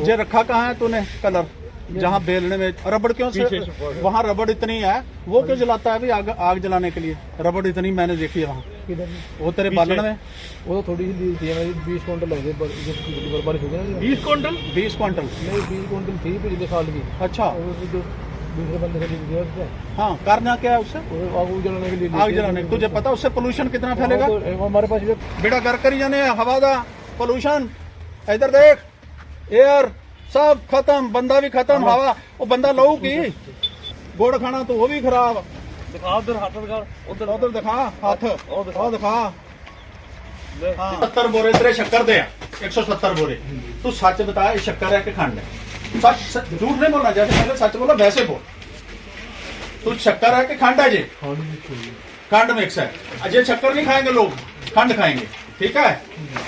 ये रखा कहाँ है तूने? कलर। जहाँ बेलने में रबड़ क्यों से से वहाँ रबड़ इतनी है वो क्यों जलाता है अभी आग आग जलाने के लिए? रबड़ इतनी मैंने देखी है वहाँ। वो तेरे बालन में? वो तो थोड़ी सी ली थी मेरी बीस क्विंटल लगे हो गई बीस क्विंटल? बीस क्विंटल। नहीं बीस क्विंटल थी पिछले साल की। अच्छा। दूसरे बंदे हाँ करना क्या है उससे? आग जलाने के लिए आग जलाने। तुझे पता उससे पोल्यूशन कितना फैलेगा? वो तो- हमारे पास बेटा घर करी जाने हवा दा। पोल्यूशन इधर देख। एयर सब खत्म बंदा भी खत्म हवा वो बंदा लहू की गुड़ खाना तो वो भी खराब दिखा उधर हाथ दिखा उधर उधर दिखा हाथ ਉਹ ਦਿਖਾ। ਉਹ ਦਿਖਾ ਹਾਂ 70 ਬੋਰੇ ਤੇਰੇ ਸ਼ੱਕਰ ਦੇ ਆ 170 बोरे तू सच बता ये शक्कर है कि खंड है सच सच- झूठ नहीं बोलना जैसे पहले सच बोला वैसे बोल तू शक्कर है कि खंड है जी खंड मिक्स है अजय शक्कर नहीं खाएंगे लोग खंड खाएंगे ਠੀਕ ਹੈ?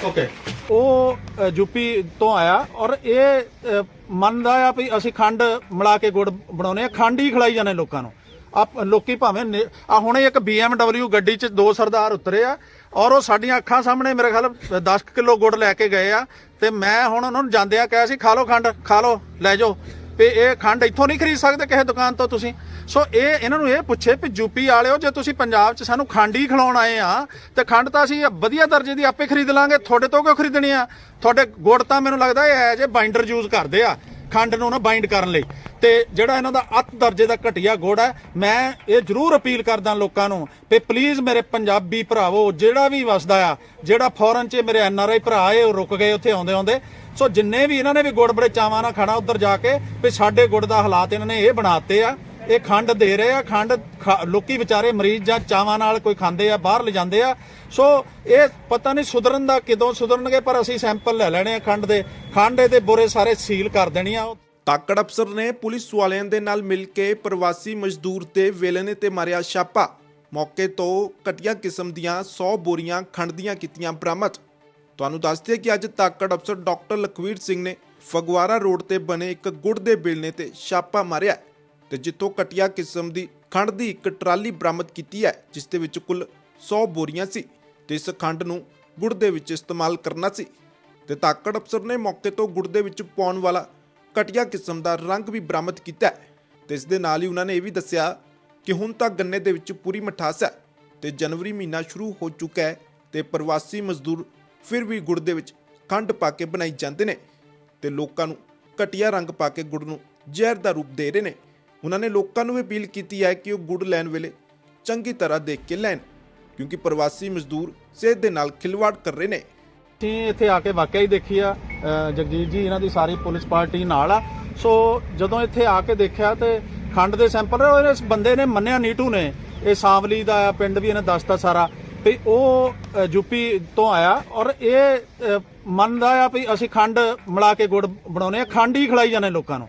ਓਕੇ ਉਹ ਯੂਪੀ ਤੋਂ ਆਇਆ ਔਰ ਇਹ ਮੰਨਦਾ ਆ ਵੀ ਅਸੀਂ ਖੰਡ ਮਿਲਾ ਕੇ ਗੁੜ ਬਣਾਉਨੇ ਆ ਖੰਡ ਹੀ ਖਲਾਈ ਜਾਂਦੇ ਲੋਕਾਂ ਨੂੰ। ਆ ਲੋਕੀ ਭਾਵੇਂ ਆ ਹੁਣੇ ਇੱਕ BMW ਗੱਡੀ 'ਚ ਦੋ ਸਰਦਾਰ ਉਤਰੇ ਆ ਔਰ ਉਹ ਸਾਡੀਆਂ ਅੱਖਾਂ ਸਾਹਮਣੇ ਮੇਰੇ ਖਿਆਲ 10 ਕਿਲੋ ਗੁੜ ਲੈ ਕੇ ਗਏ ਆ ਤੇ ਮੈਂ ਹੁਣ ਉਹਨਾਂ ਨੂੰ ਜਾਂਦਿਆਂ ਕਿਹਾ ਸੀ, ਖਾ ਲਓ ਖੰਡ, ਖਾ ਲਓ, ਲੈ ਜਾਓ। ਵੀ ਇਹ ਖੰਡ ਇੱਥੋਂ ਨਹੀਂ ਖਰੀਦ ਸਕਦੇ ਕਿਸੇ ਦੁਕਾਨ ਤੋਂ ਤੁਸੀਂ। ਸੋ ਇਹ ਇਹਨਾਂ ਨੂੰ ਇਹ ਪੁੱਛੇ ਵੀ ਯੂਪੀ ਵਾਲਿਓ, ਜੇ ਤੁਸੀਂ ਪੰਜਾਬ 'ਚ ਸਾਨੂੰ ਖੰਡ ਹੀ ਖਿਲਾਉਣ ਆਏ ਆ, ਤੇ ਖੰਡ ਤਾਂ ਅਸੀਂ ਵਧੀਆ ਦਰਜੇ ਦੀ ਆਪੇ ਖਰੀਦ ਲਾਂਗੇ। ਤੁਹਾਡੇ ਤੋਂ ਕਿਉਂ ਖਰੀਦਣੀ ਆ? ਤੁਹਾਡੇ ਗੁੜ ਤਾਂ ਮੈਨੂੰ ਲੱਗਦਾ ਇਹ ਐ ਜੇ ਬਾਈਂਡਰ ਯੂਜ਼ ਕਰਦੇ ਆ। ਖੰਡ ਨੂੰ ਨਾ ਬਾਈਂਡ ਕਰਨ ਲਈ। ਤੇ ਜਿਹੜਾ ਇਹਨਾਂ ਦਾ ਅੱਤ ਦਰਜੇ ਦਾ ਘਟੀਆ ਗੁੜ ਹੈ, ਮੈਂ ਇਹ ਜ਼ਰੂਰ ਅਪੀਲ ਕਰਦਾ ਲੋਕਾਂ ਨੂੰ ਵੀ ਪਲੀਜ਼ ਮੇਰੇ ਪੰਜਾਬੀ ਭਰਾਵੋ, ਜਿਹੜਾ ਵੀ ਵਸਦਾ ਆ, ਜਿਹੜਾ ਫੋਰਨ 'ਚ ਮੇਰੇ ਐਨ ਆਰ ਆਈ ਭਰਾ ਆਏ, ਉਹ ਰੁਕ ਗਏ ਉੱਥੇ ਆਉਂਦੇ ਆਉਂਦੇ। ਸੋ ਜਿੰਨੇ ਵੀ ਇਹਨਾਂ ਨੇ ਵੀ ਗੁੜ ਬੜੇ ਚਾਵਾਂ ਨਾਲ ਖਾਣਾ ਉੱਧਰ ਜਾ ਕੇ, ਵੀ ਸਾਡੇ ਗੁੜ ਦਾ ਹਾਲਾਤ ਇਹਨਾਂ ਨੇ ਇਹ ਬਣਾਤੇ ਆ। ਇਹ ਖੰਡ ਦੇ ਰਹੇ ਆ, ਖੰਡ ਖਾ- ਲੋਕੀ ਵਿਚਾਰੇ ਮਰੀਜ਼ ਜਾਂ ਚਾਵਾਂ ਨਾਲ ਕੋਈ ਖਾਂਦੇ ਆ, ਬਾਹਰ ਲਿਜਾਂਦੇ ਆ। ਸੋ ਇਹ ਪਤਾ ਨਹੀਂ ਸੁਧਰਨ ਦਾ ਕਿਦੋਂ ਸੁਧਰਨਗੇ, ਪਰ ਅਸੀਂ ਸੈਂਪਲ ਲੈ ਲੈਣੇ ਆ ਖੰਡ ਦੇ। ਖੰਡ ਦੇ ਬੁਰੇ ਸਾਰੇ ਸੀਲ ਕਰ ਦੇਣੀ ਆ। ਤਾਕੜ ਅਫਸਰ ਨੇ ਪੁਲਿਸ ਵਾਲਿਆਂ ਦੇ ਨਾਲ ਮਿਲ ਕੇ ਪ੍ਰਵਾਸੀ ਮਜ਼ਦੂਰ ਤੇ ਵੇਲਣੇ ਤੇ ਮਾਰਿਆ ਛਾਪਾ। ਮੌਕੇ ਤੋਂ ਘਟੀਆ ਕਿਸਮ ਦੀਆਂ 100 ਬੋਰੀਆਂ ਖੰਡ ਦੀਆਂ ਕੀਤੀਆਂ ਬਰਾਮਦ। ਤੁਹਾਨੂੰ ਦੱਸਦੇ ਕਿ ਅੱਜ ਤਾਕੜ ਅਫਸਰ ਡਾਕਟਰ ਲਖਵੀਰ ਸਿੰਘ ਨੇ ਫਗਵਾੜਾ ਰੋਡ ਤੇ ਬਣੇ ਇੱਕ ਗੁੜ ਦੇ ਬਿਲਨੇ ਤੇ ਛਾਪਾ ਮਾਰਿਆ। ਤੇ ਜਿੱਥੋਂ ਘਟੀਆ ਕਿਸਮ ਦੀ ਖੰਡ ਦੀ ਇੱਕ ਟਰਾਲੀ ਬਰਾਮਦ ਕੀਤੀ ਹੈ, ਜਿਸ ਦੇ ਵਿੱਚ ਕੁੱਲ 100 ਬੋਰੀਆਂ ਸੀ ਤੇ ਇਸ ਖੰਡ ਨੂੰ ਗੁੜ ਦੇ ਵਿੱਚ ਇਸਤੇਮਾਲ ਕਰਨਾ ਸੀ ਤੇ ਤਾਕੜ ਅਫਸਰ ਨੇ ਮੌਕੇ ਤੋਂ ਗੁੜ ਦੇ ਵਿੱਚ ਪਾਉਣ ਵਾਲਾ ਘਟੀਆ ਕਿਸਮ ਦਾ ਰੰਗ ਵੀ ਬਰਾਮਦ ਕੀਤਾ ਹੈ ਤੇ ਇਸ ਦੇ ਨਾਲ ਹੀ ਉਹਨਾਂ ਨੇ ਇਹ ਵੀ ਦੱਸਿਆ ਕਿ ਹੁਣ ਤਾਂ ਗੰਨੇ ਦੇ ਵਿੱਚ ਪੂਰੀ ਮਠਾਸ ਹੈ ਤੇ ਜਨਵਰੀ ਮਹੀਨਾ ਸ਼ੁਰੂ ਹੋ ਚੁੱਕਾ ਹੈ ਤੇ ਪ੍ਰਵਾਸੀ ਮਜ਼ਦੂਰ ਫਿਰ ਵੀ ਗੁੜ ਦੇ ਵਿੱਚ ਖੰਡ ਪਾ ਕੇ ਬਣਾਈ ਜਾਂਦੇ ਨੇ ਤੇ ਲੋਕਾਂ ਨੂੰ ਘਟੀਆ ਰੰਗ ਪਾ ਕੇ ਗੁੜ ਨੂੰ ਜ਼ਹਿਰ ਦਾ ਰੂਪ ਦੇ ਰਹੇ ਨੇ। ਉਹਨਾਂ ਨੇ ਲੋਕਾਂ ਨੂੰ ਵੀ ਅਪੀਲ ਕੀਤੀ ਹੈ ਕਿ ਉਹ ਗੁੜ ਲੈਣ ਵੇਲੇ ਚੰਗੀ ਤਰ੍ਹਾਂ ਦੇਖ ਕੇ ਲੈਣ ਕਿਉਂਕਿ ਪ੍ਰਵਾਸੀ ਮਜ਼ਦੂਰ ਸਿਹਤ ਦੇ ਨਾਲ ਖਿਲਵਾੜ ਕਰ ਰਹੇ ਨੇ। ਅਸੀਂ ਇੱਥੇ ਆ ਕੇ ਵਾਕਿਆ ਹੀ ਦੇਖੀ ਆ ਜਗਜੀਤ ਜੀ ਇਹਨਾਂ ਦੀ ਸਾਰੀ ਪੁਲਿਸ ਪਾਰਟੀ ਨਾਲ ਆ। ਸੋ ਜਦੋਂ ਇੱਥੇ ਆ ਕੇ ਦੇਖਿਆ ਤੇ ਖੰਡ ਦੇ ਸੈਂਪਲ ਉਹ ਇਸ ਬੰਦੇ ਨੇ ਮੰਨਿਆ ਨੀਟੂ ਨੇ। ਇਹ ਸਾਵਲੀ ਦਾ ਆ ਪਿੰਡ ਵੀ ਇਹਨੇ ਦੱਸਤਾ ਸਾਰਾ। ਵੀ ਉਹ ਅ, ਯੂਪੀ ਤੋਂ ਆਇਆ ਔਰ ਇਹ ਮੰਨਦਾ ਆ ਵੀ ਅਸੀਂ ਖੰਡ ਮਿਲਾ ਕੇ ਗੁੜ ਬਣਾਉਨੇ ਆ। ਖੰਡ ਹੀ ਖਿਲਾਈ ਜਾਂਦੇ ਲੋਕਾਂ ਨੂੰ।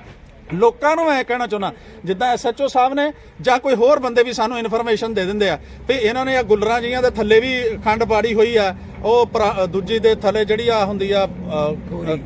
ਲੋਕਾਂ ਨੂੰ ਮੈਂ ਕਹਿਣਾ ਚਾਹੁੰਦਾ ਜਿੱਦਾਂ ਐਸਐਚਓ ਸਾਹਿਬ ਨੇ ਜਾਂ ਕੋਈ ਹੋਰ ਬੰਦੇ ਵੀ ਸਾਨੂੰ ਇਨਫੋਰਮੇਸ਼ਨ ਦੇ ਦਿੰਦੇ ਆ ਵੀ ਇਹਨਾਂ ਨੇ ਆ ਗੁੱਲਰਾਂ ਜੀਆਂ ਦੇ ਥੱਲੇ ਵੀ ਖੰਡ ਪਾੜੀ ਹੋਈ ਆ ਉਹ ਦੂਜੀ ਦੇ ਥੱਲੇ ਜਿਹੜੀ ਆ ਹੁੰਦੀ ਆ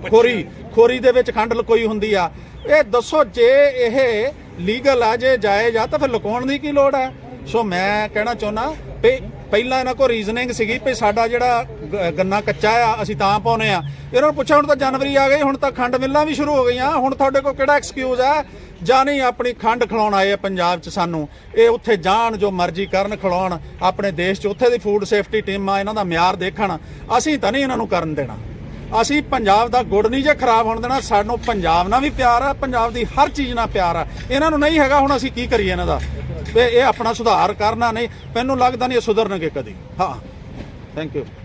ਖੋਰੀ। ਖੋਰੀ ਦੇ ਵਿੱਚ ਖੰਡ ਲਕੋਈ ਹੁੰਦੀ ਆ। ਇਹ ਦੱਸੋ ਜੇ ਇਹ ਲੀਗਲ ਆ ਜੇ ਜਾਇਜ਼ ਆ ਤਾਂ ਫਿਰ ਲੁਕਾਉਣ ਦੀ ਕੀ ਲੋੜ ਆ? ਸੋ ਮੈਂ ਕਹਿਣਾ ਚਾਹੁੰਦਾ ਵੀ ਪਹਿਲਾਂ ਇਹਨਾਂ ਕੋਲ ਰੀਜ਼ਨਿੰਗ ਸੀਗੀ ਵੀ ਸਾਡਾ ਜਿਹੜਾ ਗੰਨਾ ਕੱਚਾ ਆ, ਅਸੀਂ ਤਾਂ ਪਾਉਨੇ ਆ। ਇਹਨਾਂ ਨੂੰ ਪੁੱਛਿਆ, ਹੁਣ ਤਾਂ ਜਨਵਰੀ ਆ ਗਈ, ਹੁਣ ਤਾਂ ਖੰਡ ਮਿੱਲਾਂ ਵੀ ਸ਼ੁਰੂ ਹੋ ਗਈਆਂ। ਹੁਣ ਤੁਹਾਡੇ ਕੋਲ ਕਿਹੜਾ ਐਕਸਕਿਊਜ਼ ਆ? ਜਾਂ ਨਹੀਂ, ਆਪਣੀ ਖੰਡ ਖਿਲਾਉਣ ਆਏ ਆ ਪੰਜਾਬ 'ਚ ਸਾਨੂੰ। ਇਹ ਉੱਥੇ ਜਾਣ, ਜੋ ਮਰਜ਼ੀ ਕਰਨ ਖਿਲਾਉਣ, ਆਪਣੇ ਦੇਸ਼ 'ਚ ਉੱਥੇ ਦੀ ਫੂਡ ਸੇਫਟੀ ਟੀਮਾਂ ਇਹਨਾਂ ਦਾ ਮਿਆਰ ਦੇਖਣ। ਅਸੀਂ ਤਾਂ ਨਹੀਂ ਇਹਨਾਂ ਨੂੰ ਕਰਨ ਦੇਣਾ। ਅਸੀਂ ਪੰਜਾਬ ਦਾ ਗੁੜ ਨਹੀਂ ਜੇ ਖਰਾਬ ਹੋਣ ਦੇਣਾ, ਸਾਨੂੰ ਪੰਜਾਬ ਨਾਲ ਵੀ ਪਿਆਰ ਆ, ਪੰਜਾਬ ਦੀ ਹਰ ਚੀਜ਼ ਨਾਲ ਪਿਆਰ ਆ। ਇਹਨਾਂ ਨੂੰ ਨਹੀਂ ਹੈਗਾ, ਹੁਣ ਅਸੀਂ ਕੀ ਕਰੀਏ ਇਹਨਾਂ ਦਾ? ਤੇ ਇਹ ਆਪਣਾ ਸੁਧਾਰ ਕਰਨਾ ਨਹੀਂ, ਮੈਨੂੰ ਲੱਗਦਾ ਨਹੀਂ ਇਹ ਸੁਧਰਨਗੇ ਕਦੀ। ਹਾਂ। Thank you